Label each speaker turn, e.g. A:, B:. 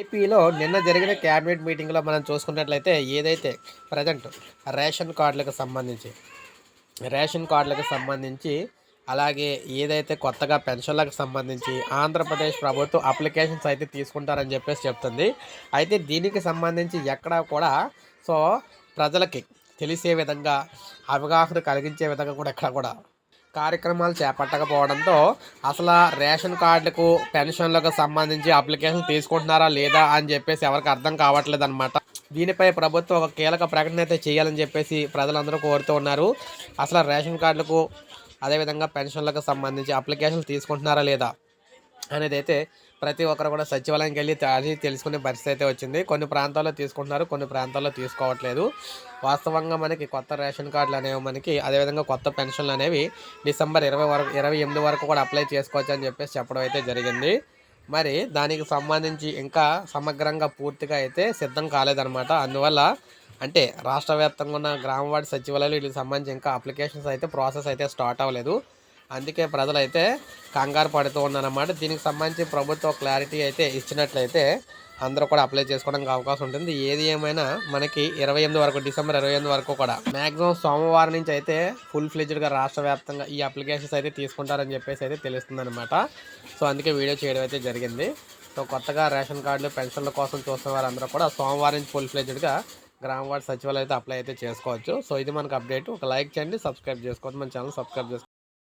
A: ఏపీలో నిన్న జరిగిన క్యాబినెట్ మీటింగ్లో మనం చూసుకున్నట్లయితే ఏదైతే ప్రజెంట్ రేషన్ కార్డులకు సంబంధించి రేషన్ కార్డులకు సంబంధించి అలాగే ఏదైతే కొత్తగా పెన్షన్లకు సంబంధించి ఆంధ్రప్రదేశ్ ప్రభుత్వం అప్లికేషన్స్ అయితే తీసుకుంటారని చెప్పేసి చెప్తుంది. అయితే దీనికి సంబంధించి ఎక్కడా కూడా సో ప్రజలకి తెలిసే విధంగా అవగాహన కలిగించే విధంగా కూడా ఎక్కడ కూడా కార్యక్రమాలు చేపట్టకపోవడంతో అసలు రేషన్ కార్డులకు పెన్షన్లకు సంబంధించి అప్లికేషన్ తీసుకుంటున్నారా లేదా అని చెప్పేసి ఎవరికి అర్థం కావట్లేదు అనమాట దీనిపై ప్రభుత్వం ఒక కీలక ప్రకటన అయితే చేయాలని చెప్పేసి ప్రజలందరూ కోరుతూ ఉన్నారు. అసలు రేషన్ కార్డులకు అదేవిధంగా పెన్షన్లకు సంబంధించి అప్లికేషన్లు తీసుకుంటున్నారా లేదా? అనేది అయితే ప్రతి ఒక్కరు కూడా సచివాలయంకి వెళ్ళి అది తెలుసుకునే పరిస్థితి అయితే వచ్చింది. కొన్ని ప్రాంతాల్లో తీసుకుంటున్నారు కొన్ని ప్రాంతాల్లో తీసుకోవట్లేదు. వాస్తవంగా మనకి కొత్త రేషన్ కార్డులు అనేవి మనకి అదేవిధంగా కొత్త పెన్షన్లు అనేవి డిసెంబర్ ఇరవై వరకు ఇరవై ఎనిమిది వరకు కూడా అప్లై చేసుకోవచ్చు అని చెప్పేసి చెప్పడం అయితే జరిగింది. మరి దానికి సంబంధించి ఇంకా సమగ్రంగా పూర్తిగా అయితే సిద్ధం కాలేదన్నమాట. అందువల్ల అంటే రాష్ట్ర వ్యాప్తంగా ఉన్న గ్రామవాడి సచివాలయాలు వీటికి సంబంధించి ఇంకా అప్లికేషన్స్ అయితే ప్రాసెస్ అయితే స్టార్ట్ అవ్వలేదు. అందుకే ప్రజలైతే కంగారు పడుతూ ఉన్నారన్నమాట. దీనికి సంబంధించి ప్రభుత్వ క్లారిటీ అయితే ఇచ్చినట్లయితే అందరూ కూడా అప్లై చేసుకోవడానికి అవకాశం ఉంటుంది. ఏది ఏమైనా మనకి ఇరవై ఎనిమిది వరకు డిసెంబర్ ఇరవై ఎనిమిది వరకు కూడా మాక్సిమం సోమవారం నుంచి అయితే ఫుల్ ఫ్లెజ్డ్గా రాష్ట్ర వ్యాప్తంగా ఈ అప్లికేషన్స్ అయితే తీసుకుంటారని చెప్పేసి అయితే తెలుస్తుంది అనమాట సో అందుకే వీడియో చేయడం అయితే జరిగింది. సో కొత్తగా రేషన్ కార్డులు పెన్షన్ల కోసం చూస్తున్న వారందరూ కూడా సోమవారం నుంచి ఫుల్ ఫ్లెజ్డ్గా గ్రామ వార్డ్ సచివాలయం అయితే అప్లై అయితే చేసుకోవచ్చు. సో ఇది మనకు అప్డేట్. ఒక లైక్ చేయండి సబ్స్క్రైబ్ చేసుకోండి. మన ఛానల్ సబ్స్క్రైబ్ చేసుకోండి.